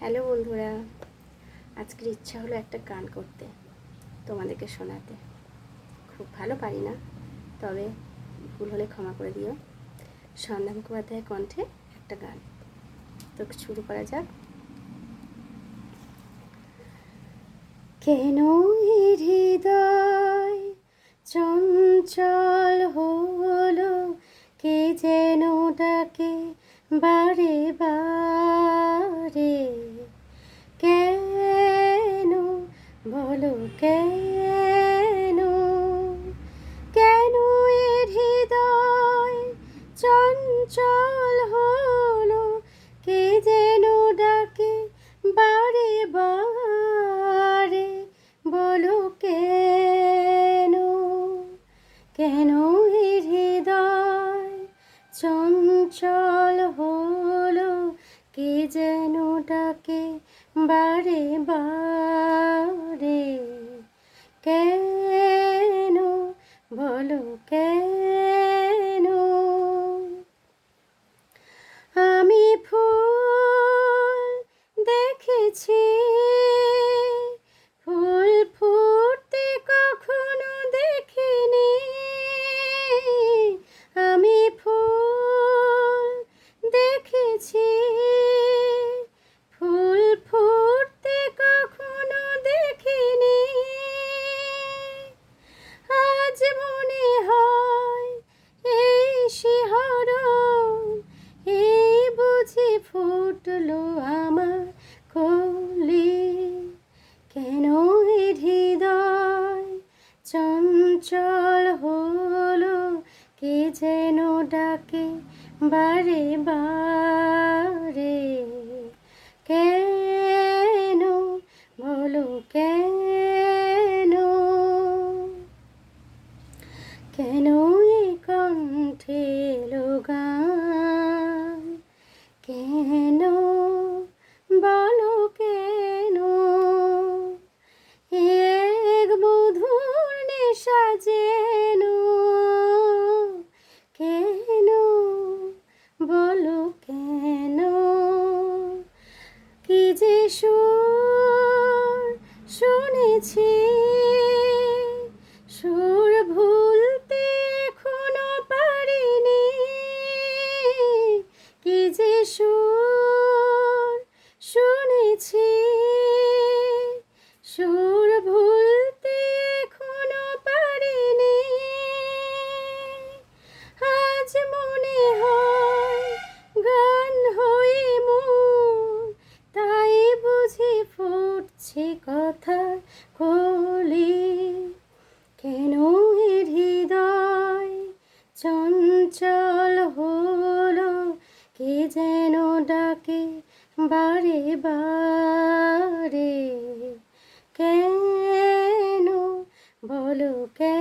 Hello বন্ধুরা, আজকের ইচ্ছা হলো একটা গান করতে, তোমাদেরকে শোনাতে। খুব ভালো পারি না, তবে ভুল হলে ক্ষমা করে দিও। সন্ধ্যা মুখোপাধ্যায়ের কণ্ঠে একটা গান। তো শুরু করা যাক। কেন হৃদয় চঞ্চল হলো, কে যেন ডাকে বারে বারে? কে যেন ডাকে বারে বারে। কেন বলো কেন বারে বারে কেন বলো কেন? কেন এ কণ্ঠে গান কেন বলো কি ফুটছে কথা খোলে, কেন হৃদয় চঞ্চল হলো? কে যেন ডাকে বারে বারে? কেন বলো কেন